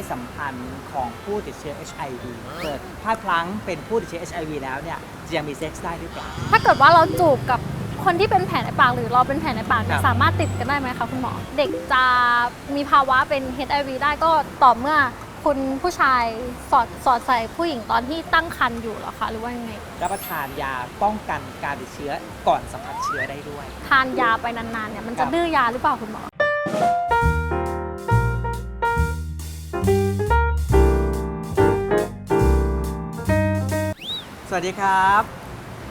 ศสัมพันธ์ของผู้ติดเชื้อ HIV เกิดพลาดพลั้งเป็นผู้ติดเชื้อ HIV แล้วเนี่ยจะยังมีเซ็กส์ได้หรือเปล่า ถ้าเกิดว่าเราจูบกับคนที่เป็นแผลในปากหรือเราเป็นแผลในปากเนี่คยรับ สามารถติดกันได้ไหมคะคุณหมอ เด็กจะมีภาวะเป็น HIV ได้ก็ต่อเมื่อคุณผู้ชายสอดสอดใส่ผู้หญิงตอนที่ตั้งครรภ์อยู่เหรอคะหรือว่ายังไงรับประทานยาป้องกันการติดเชื้อก่อนสัมผัสเชื้อได้ด้วย ทานยาไปนานๆเนี่ยมันครัจะบ ดื้อยาหรือเปล่าคุณหมอ วัสดีครับ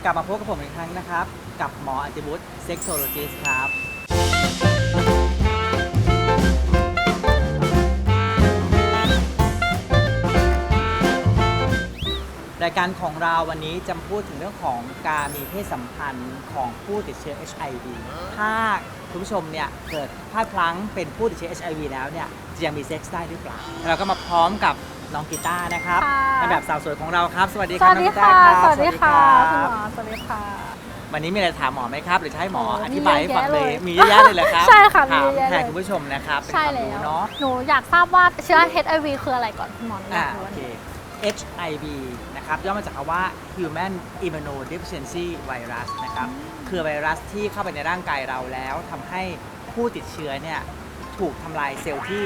กลับมาพบกับผมอีกครั้งนะครับ กับหมออันติบุตเซ็กโซโลจิสครับ รายการของเราวันนี้จะพูดถึงเรื่องของการมีเพศสัมพันธ์ของผู้ติดเชื้อ HIV ถ้าคุณผู้ชมเนี่ยเกิดพลาดพลั้งเป็นผู้ติดเชื้อ HIV แล้วเนี่ยจะยังมีเซ็กส์ได้หรือเปล่าเราก็มาพร้อมกับ น้องกีตาร์นะครับค่ะ ในแบบสาวสวยของเราครับ สวัสดีสครับวัสน้องดีกีตาค่ะ ร์ครับสวัสดีค่ะสคุณวัสหมดีอรับสวัสดีค่ะ วันนี้มีอะไรถามหมอไหมครับ หรือจะให้หมอโอ้อธิบายให้ฟังเลย มีมีเยเยอะอะแยะแยะเลยเลยครับใช่ค่ะมีถามเยอะแยะแทนเลย คุณผู้ชมนะครับเป็นใช่ความแล้รู้ว เนาะหนูอยากทราบว่าเชื้อ HIV คืออะไรก่อนคุณหมอแนะอ่านำโอด้วยเค HIV นะครับย่อมาจากคำว่า Human Immunodeficiency Virus นะครับ คือไวรัสที่เข้าไปในร่างกายเราแล้วทำให้ผู้ติดเชื้อเนี่ยถูกทำลายเซลล์ที่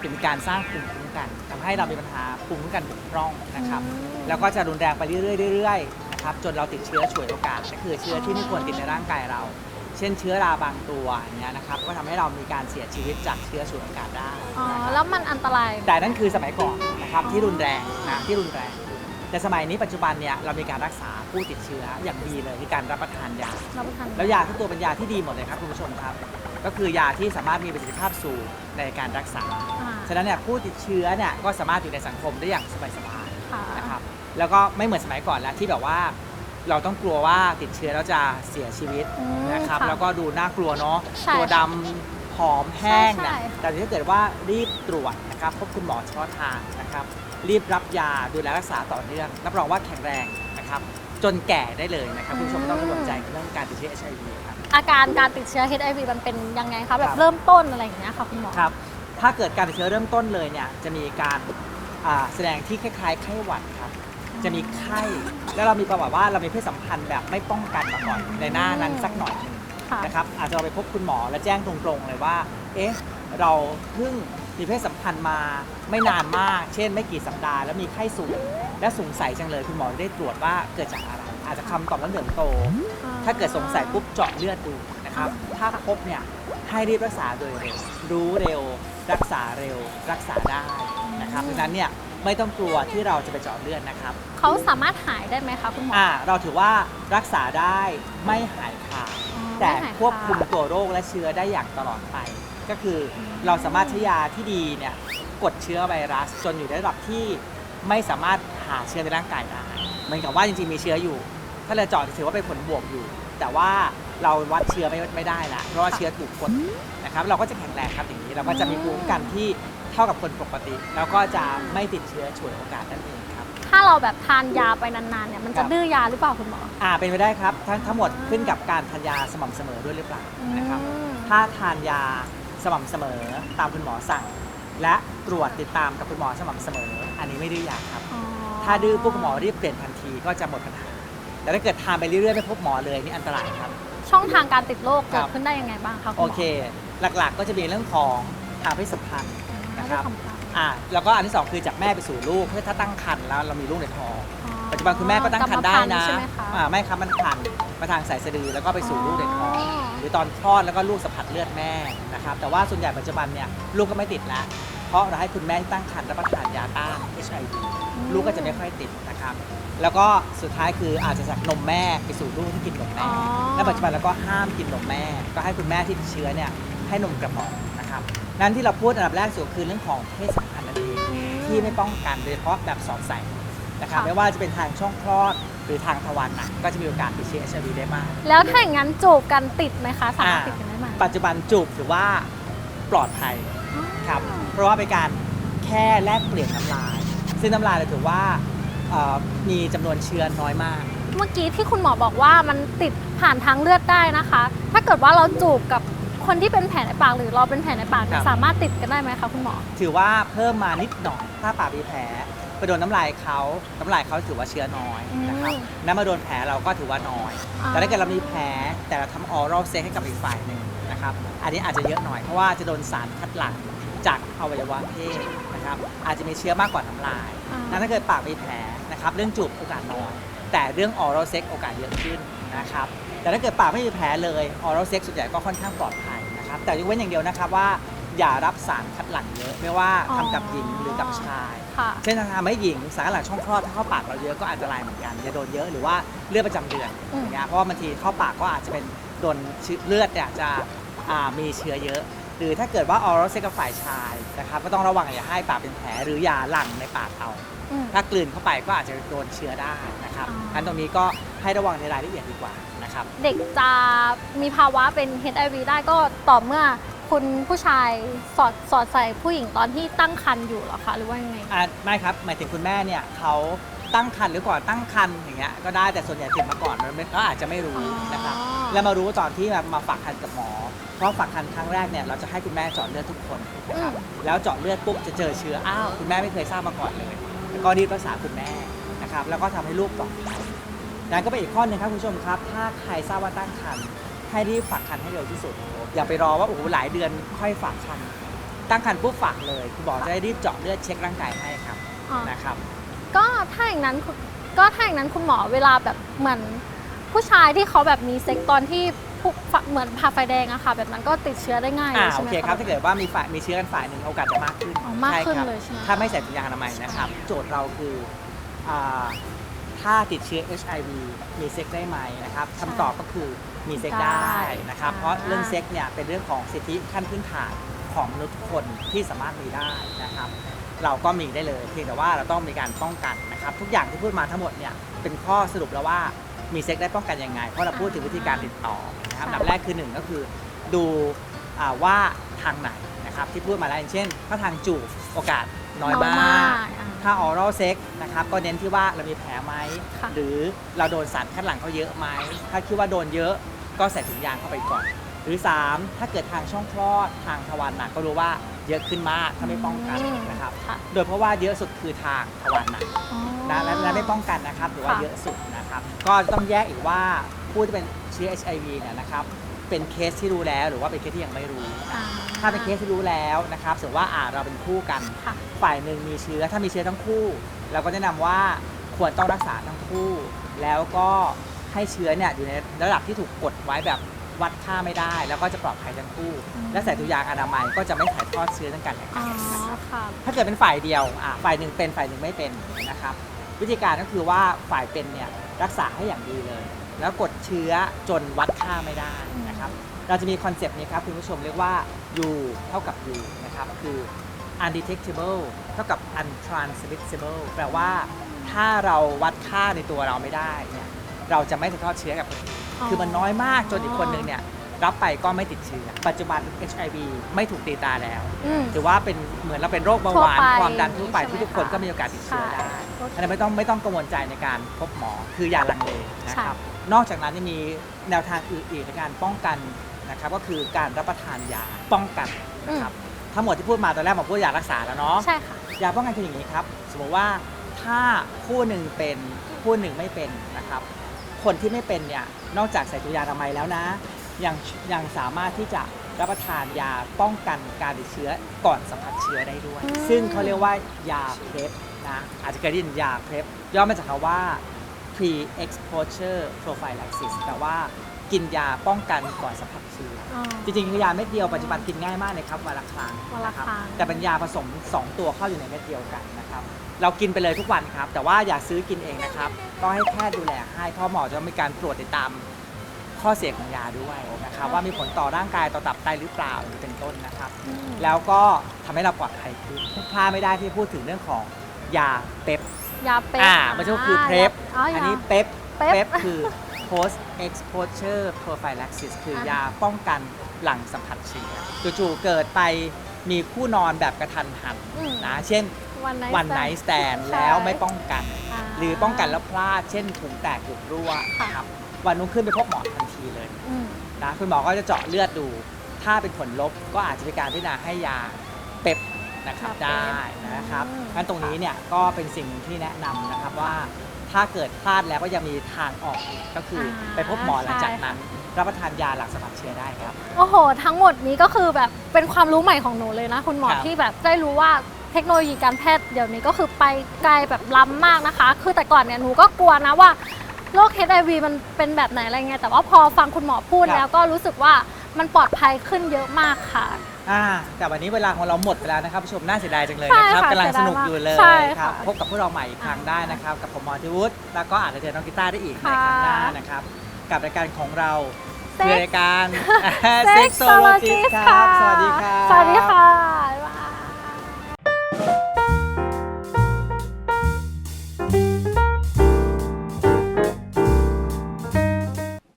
เป็นการสร้างภูมิคุ้มกันทำให้เรามีปัญหาภูมิคุ้มกันบกพร่องนะครับอืมแล้วก็จะรุนแรงไปเรื่อยๆเรื่อยๆนะครับจนเราติดเชื้อฉวยโอกาสก็คือเชื้อที่ไม่ควรติดในร่างกายเรา เช่นเชื้อราบางตัวอย่างเงี้ยนะครับก็ทำให้เรามีการเสียชีวิตจากเชื้อฉวยโอกาสได้อ๋อ นะครับ แล้วมันอันตราย แต่นั่นคือสมัยก่อนนะครับที่รุนแรงนะที่รุนแรง แต่สมัยนี้ปัจจุบันเนี่ยเรามีการรักษาผู้ติดเชื้ออย่างดีเลยคือการรับประทานยา รับประทานแล้วยาทุกตัวเป็นยาที่ดีหมดเลยครับคุณผู้ชมครับ ก็คือยาที่สามารถมีประสิทธิภาพสูงในการรักษาอ่าฉะนั้นเนี่ยผู้ติดเชื้อเนี่ยก็สามารถอยู่ในสังคมได้อย่างสบายค่ะๆนะครับแล้วก็ไม่เหมือนสมัยก่อนแล้วที่แบบว่าเราต้องกลัวว่าติดเชื้อแล้วจะเสียชีวิตอืมนะครับค่ะแล้วก็ดูน่ากลัวเนาะใช่ตัวดำผอมแห้งใช่เนี่ยใช่แต่ถ้าเกิดว่ารีบตรวจนะครับพบคุณหมอเฉพาะทางนะครับรีบรับยาดูแลรักษาต่อเนื่องรับรองว่าแข็งแรง นะครับ จนแก่ได้เลยนะครับคุณผู้ชมไม่ต้องกังวลใจกับเรื่องการติดเชื้อ HIV ครับ อาการการติดเชื้อ HIV มันเป็นยังไงคะแบครับบ เริ่มต้นอะไรอย่างเงี้ยค่ะคุณหมอ ครับ ถ้าเกิดการติดเชื้อเริ่มต้นเลยเนี่ยจะมีการอ่าแสดงที่คล้ายๆไข้หวัดครับ จะมีไข้ แล้วเรามีประวัติว่าเรามีเพศสัมพันธ์แบบไม่ป้องกันมาก่อนในหน้านั้นสักหน่อยหนึง ค่ะนะครับอาจจะเราไปพบคุณหมอและแจ้งตรงๆเลยว่า เอ๊ะ เราเพิ่งมีเพศสัมพันธ์มาไม่นานมาก เช่น ไม่กี่สัปดาห์แล้วมีไข้สูง และสงสัยจังเลยคุณหมอจะได้ตรวจว่าเกิดจากอะไร อาจจะคำตอบแล้วเหลืองโต ถ้าเกิดสงสัยปุ๊บเจาะเลือดดูนะครับ ถ้าพบเนี่ยให้รีบรักษาโดยเร็ว รู้เร็ว รักษาเร็ว รักษาได้นะครับดังนั้นเนี่ยไม่ต้องกลัวที่เราจะไปเจาะเลือดนะครับ เขาสามารถหายได้ไหมคะคุณหมออ่าเราถือว่ารักษาได้ไม่หายขาดอ๋อ แต่ไม่หายควบคุมขาดตัวโรคและเชื้อได้อย่างตลอดไป ก็คือเราสามารถใช้ยาที่ดีเนี่ยกดเชื้อไวรัสจนอยู่ในระดับที่ไม่สามารถหาเชื้อในร่างกายได้เหมือนกับว่าจริงๆมีเชื้ออยู่ ถ้าเราเจาะถือว่าเป็นผลบวกอยู่ แต่ว่าเราวัดเชื้อไม่ไม่ได้ละเพราะว่าเชื้อถูกกดนะครับ เราก็จะแข็งแรงครับอย่างนี้ เราก็จะมีภูมิคุ้มกันที่เท่ากับคนปกติ แล้วก็จะไม่ติดเชื้อฉวยโอกาสนั่นเองครับ ถ้าเราแบบทานยาไปนานๆเนี่ยมันครัจะบ ดื้อยาหรือเปล่าคุณหมอ อ่าเป็นไปได้ครับทั้งทั้งหมดขึ้นกับการทานยาสม่ำเสมอด้วยหรือเปล่านะครับ อืม ถ้าทานยาสม่ำเสมอตามคุณหมอสั่ง และตรวจติดตามกับคุณหมอสม่ำเสมอ อันนี้ไม่ดื้อยาครับ อ๋อถ้าดื้อปุ๊บคุณหมอรีบเปลี่ยนทันทีก็จะหมดปัญหาแต่ถ้าเกิดทานไปเรื่อยๆไม่พบหมอเลยนี่อันตรายครับ ช่องทางการติดโรคครัเกิดบขึ้นได้ยังไงบ้างคะคุณหโอมอเค หลักๆก็จะมีเรื่องของทางเพศสัมพันธ์ไม่นะคได้รับทำตาม อ่าแล้วก็อันที่สองคือจากแม่ไปสู่ลูกเพื่อถ้าตั้งครรภ์แล้วเรามีลูกในท้องอ๋อปัจจุบันคุณแม่ก็ตั้งครรภ์ได้กรรมนะพัธุ์ใช่ไหมคะ อ่าไม่ครับมันพันมาทางสายสะดือแล้วก็ไปสู่ลูกในท้องอ๋อหรือตอนคลอดแล้วก็ลูกสัมผัสเลือดแม่นะครับ แต่ว่าส่วนใหญ่ปัจจุบันเนี่ยลูกก็ไม่ติดแล้วเพราะเราให้คุณแม่ที่ตั้งครรภ์รับประทานยาต้าน HIV ลูกก็จะไม่ค่อยติดนะครับ แล้วก็สุดท้ายคืออาจจะจากนมแม่ไปสู่ลูกที่กินนมแม่อ๋อและปัจจุบันเราก็ห้ามกินนมแม่ ก็ให้คุณแม่ที่ติดเชื้อเนี่ยให้นมกระป๋องนะครับนั้นที่เราพูดอันดับแรกสุดคือเรื่องของเพศสัมพันธ์นั่น เองอืมที่ไม่ป้องกันโดยเฉพาะแบบสอดใส่นะครับค่ะ ไม่ว่าจะเป็นทางช่องคลอดหรือทางทวารหนักก็จะมีโอกาสติดเชื้อ HIV ได้มาก แล้วถ้าอย่างนั้นจูบกันติดไหมคะ สามารถอ่าติดกันได้ไหม ปัจจุบันจูบถือว่าปลอดภัยครับเพราะว่าเป็นการแค่แลกเปลี่ยนน้ำลาย ซึ่งน้ำลายเราถือว่าเอ่อมีจำนวนเชื้อน้อยมาก เมื่อกี้ที่คุณหมอบอกว่ามันติดผ่านทางเลือดได้นะคะ ถ้าเกิดว่าเราจูบกับ คคนที่เป็นแผลในปากหรือเราเป็นแผลในปากเนี่ยครับ สามารถติดกันได้ไหมคะคุณหมอ ถือว่าเพิ่มมานิดหน่อยถ้าปากมีแผลไปโดนน้ำลายเขาน้ำลายเขาถือว่าเชื้อน้อยนะครับอืม น้ำมาโดนแผลเราก็ถือว่าน้อยอ่าแต่ถ้าเกิดเรามีแผลแต่เราทำออรัลเซ็กให้กับอีกฝ่ายหนึ่งนะครับ อันนี้อาจจะเยอะหน่อยเพราะว่าจะโดนสารคัดหลั่งจากอวัยวะเพศนะครับ อาจจะมีเชื้อมากกว่าน้ำลายอ่า นั้นถ้าเกิดปากมีแผลนะครับ เรื่องจูบโอกาสน้อย แต่เรื่องออรัลเซ็กโอกาสเยอะขึ้นนะครับ แต่ถ้าเกิดปากไม่มีแผลเลยออรัลเซ็กส่วนใหญ่ก็ค่อนข้างปลอดภัย นะครับ แต่ยกเว้นอย่างเดียวนะครับว่าอย่ารับสารคัดหลั่งเยอะ ไม่ว่าทำกับหญิงหรือกับชาย ค่ะ เช่นทำให้หญิงสารคัดหลั่งช่องคลอดถ้าเข้าปากเราเยอะก็อันตรายเหมือนกันจะโดนเยอะหรือว่าเลือดประจำเดือนอืม อย่างเงี้ยเพราะว่าบางทีเข้าปากก็อาจจะเป็นโดนเชื้อเลือดเนี่ยจะอ่ามีเชื้อเยอะ หรือถ้าเกิดว่าออรัลเซ็กกับฝ่ายชายนะครับก็ต้องระวังอย่าให้ปากเป็นแผลหรืออย่าหลั่งในปากเอาอืม ถ้ากลืนเข้าไปก็อาจจะโดนเชื้อได้นะครับอ๋องั้นตรงนี้ก็ให้ระวังในรายละเอียดดีกว่านะครับ เด็กจะมีภาวะเป็น HIV ได้ก็ต่อเมื่อคุณผู้ชายสอดสอดใส่ผู้หญิงตอนที่ตั้งครรภ์อยู่เหรอคะ หรือว่ายังไง อ่าไม่ครับ หมายถึงคุณแม่เนี่ยเขา ตั้งครรภ์หรือก่อนตั้งครรภ์อย่างเงี้ยก็ได้แต่ส่วนใหญ่ติดมาก่อนมันไม่ก็อาจจะไม่รู้นะครับอ๋อ แล้วมารู้ตอนที่แบบมาฝากคันกับหมอเพราะฝากคันครั้งแรกเนี่ยเราจะให้คุณแม่เจาะเลือดทุกคนนะครับแล้วเจาะเลือดปุ๊บจะเจอเชื้ออ้าวคุณแม่ไม่เคยทราบมาก่อนเลยแล้วก็รีบรักษาคุณแม่นะครับแล้วก็ทำให้ลูกปลอดภัยนั่นก็เป็นอีกข้อหนึ่งครับคุณผู้ชมครับ ถ้าใครทราบว่าตั้งครรภ์ให้รีบฝากคันให้เร็วที่สุด อย่าไปรอว่าโอ้โหหลายเดือนค่อยฝากคันตั้งครรภ์ปุ๊บฝากเลยคุณหมอจะได้รีบเจาะเลือดเช็คร่างกายให้ครับอ๋อ นะครับ ก็ถ้าอย่างนั้นคุณก็ถ้าอย่างนั้นคุณหมอเวลาแบบเหมือนผู้ชายที่เขาแบบมีเซ็กตอนที่พวกเหมือนผ่าไฟแดงอะค่ะ แบบนั้นก็ติดเชื้อได้ง่ายเลอ่ายใช่โอไหมเคครับถ้าเกิดว่ามีฝ่ายมีเชื้อกันฝ่ายหนึ่งโอกาสจะมากขึ้นอ๋อมากขึ้นใช่ครับเลยใช่ไหม ถ้าไม่ใส่ถุงยางอนามัยนะครับ โจทย์เราคืออาถ้าติดเชื้อ HIV มีเซ็กได้ไหมนะครับคำตอบก็คือมีเซ็กได้นะครับ เพราะเรื่องเซ็กเนี่ยเป็นเรื่องของสิทธิขั้นพื้นฐานของมนุษย์ทุกคนที่สามารถมีได้นะครับ เราก็มีได้เลยเพียงแต่ว่าเราต้องมีการป้องกันนะครับทุกอย่างที่พูดมาทั้งหมดเนี่ยเป็นข้อสรุปแล้วว่ามีเซ็กได้ป้องกันยังไง เพราะเราพูดถึงวิธีการติดต่อนะครับอันดับแรกคือหนึ่งก็คือดูอ่าว่าทางไหนนะครับที่พูดมาแล้วอย่างเช่น ถ้าทางจูบโอกาสน้อยมากอะถ้าออรัลเซ็กนะครับก็เน้นที่ว่าเรามีแผลไหมค่ะหรือเราโดนสารคัดหลั่งเขาเยอะไหม ถ้าคิดว่าโดนเยอะก็ใส่ถุงยางเข้าไปก่อน หรือ 3 ถ้าเกิดทางช่องคลอดทางทวารหนักก็รู้ว่าเยอะขึ้นมากถ้าไม่ป้องกันอืมนะครับ ค่ะ โดยเพราะว่าเยอะสุดคือทางทวารหนัก อ๋อ นะและและไม่ป้องกันนะครับหรือว่าค่ะ เยอะสุดนะครับ ก็ต้องแยกอีกว่าผู้ที่เป็นเชื้อ HIV เนี่ยนะครับ เป็นเคสที่รู้แล้วหรือว่าเป็นเคสที่ยังไม่รู้ อ่าถ้าเป็นเคสที่รู้แล้วนะครับสมมติว่าอ่าเราเป็นคู่กัน ค่ะ ฝ่ายหนึ่งมีเชื้อถ้ามีเชื้อทั้งคู่ เราก็แนะนำว่าควรต้องรักษาทั้งคู่ แล้วก็ให้เชื้อเนี่ยอยู่ในระดับที่ถูกกดไว้แบบ วัดค่าไม่ได้ แล้วก็จะปลอดภัยทั้งคู่อืมและใส่ถุงยางอนามัยก็จะไม่ถ่ายทอดเชื้อทั้งกันและอ๋กัอนนะครับค่ะ ถ้าเกิดเป็นฝ่ายเดียวอะฝ่ายหนึ่งเป็นฝ่ายหนึ่งไม่เป็นนะครับ วิธีการก็คือว่าฝ่ายเป็นเนี่ยรักษาให้อย่างดีเลย แล้วกดเชื้อจนวัดค่าไม่ได้นะครับ เราจะมีคอนเซปต์นี้ครับคุณผู้ชมเรียกว่า U เท่ากับ U นะครับคือ undetectable เท่ากับ untransmissible แปลว่าถ้าเราวัดค่าในตัวเราไม่ได้เนี่ยเราจะไม่ถ่ายทอดเชื้อกับคนอื่นอ๋อ คือมันน้อยมากจนอีกคนนึงเนี่ยรับไปก็ไม่ติดเชื้อ ปัจจุบัน HIV ไม่ถูกตีตาแล้ว อืม ถือว่าเป็นเหมือนเราเป็นโรคเบาหวานทั่วไปความดันทั่วไปใช่ไหมที่ทุกคนคะก็มีโอกาสติดเชื้อได้ค่ะโอเคอันนั้นไม่ต้องไม่ต้องกังวลใจในการพบหมอคืออย่าลังเลนะครับ นอกจากนั้นยังมีแนวทางอื่นอีกในการป้องกันนะครับก็คือการรับประทานยาป้องกันนะครับทั้งหมดที่พูดมาตอนแรกหมอพูดยารักษาแล้วเนาะ ใช่ค่ะ ยาป้องกันคืออย่างนี้ครับ สมมติว่าถ้าคู่หนึ่งเป็นคู่หนึ่งไม่เป็นนะครับ คนที่ไม่เป็นเนี่ยนอกจากใส่ถุงยางอนามัยแล้วนะ ยังยังสามารถที่จะรับประทานยาป้องกันการติดเชื้อก่อนสัมผัสเชื้อได้ด้วยอืมซึ่งเขาเรียกว่ายาเพล็นะอาจจะเคยได้ยินยาเพล็ย่อมาจากคำว่า pre exposure prophylaxis แปลว่ากินยาป้องกันก่อนสัมผัสเชื้อ อ๋อจริงๆคือยาเม็ดเดียวปัจจุบันกินง่ายมากเลยครับวันละครั้งวันละนะครัครั้งแต่เป็นยาผสม 2 ตัวเข้าอยู่ในเม็ดเดียวกันนะครับเรากินไปเลยทุกวันครับ แต่ว่าอย่าซื้อกินเองนะครับต้องให้แพทย์ดูแลให้เพ่อหมอจะมีการตรวจติดตามข้อเสียของยาด้วยนะครับว่ามีผลต่อร่างกายต่อตับไตหรือเปล่าอย่างนี้เป็นต้นนะครับ อืมแล้วก็ทำให้เราปลอดภัยขึ้นพลาดไม่ได้ที่พูดถึงเรื่องของยาเป๊ปยาเป๊ปอ่ามันก็คือเพล็บอ๋ออัอันนี้เป๊ปเป๊ปเป๊ป คือ post exposure prophylaxis คืออ่ายยาป้องกันหลังสัมผัสเชื้อจู่ๆเกิดไปมีคู่นอนแบบกระทันหันอืมนะ เช่นวันไหนวันไนท์สแตนใช่แล้วไม่ป้องกันาหรือป้องกันแล้วพลาด เช่นถุงแตกหยุดรั่วค่ะนะครับวันนุ่งขึ้นไปพบหมอทันทีเลยอืมนะคุณหมอก็จะเจาะเลือดดู ถ้าเป็นผลลบก็อาจจะมีการพิจารณาให้ยาเป๊ปนะครับยาเป๊ปได้นะครับอืมงั้นตรงนี้เนี่ยก็เป็นสิ่งหนึ่งที่แนะนำนะครับว่า ถ้าเกิดพลาดแล้วก็ยังมีทางออกอีกก็คืออาไปพบหมอหลังจากนั้น รับประทานยาหลังสัมผัสเชื้อได้ครับ โอ้โห ทั้งหมดนี้ก็คือแบบเป็นความรู้ใหม่ของหนูเลยนะ คุณหมอครับ ที่แบบได้รู้ว่าเทคโนโลยีการแพทย์เดี๋ยวนี้ก็คือไปไกลแบบล้ำมากนะคะ คือแต่ก่อนเนี่ยหนูก็กลัวนะว่าโรค HIV มันเป็นแบบไหนอะไรเงี้ยแต่ว่าพอฟังคุณหมอพูดแล้วก็รู้สึกว่ามันปลอดภัยขึ้นเยอะมากค่ะ อ่าแต่วันนี้เวลาของเราหมดไปแล้วนะครับผู้ชมน่าเสียดายจังเลยใช่นะครับค่ะกำลังเสีสยดายนุกอยู่เลยใช่ครัค่ะบพบกับพวกเราใหม่อีกครั้งได้นะครับ กับผมหมอธิวุฒิแล้วก็อาจจะเจอน้องกีตาร์ได้อีกในค่ะครั้งหน้านะครับ กับรายการของเรา Sex คือรายการ Sexologist Sexologist ครับสวัสดีครับ สวัสดีค่ะ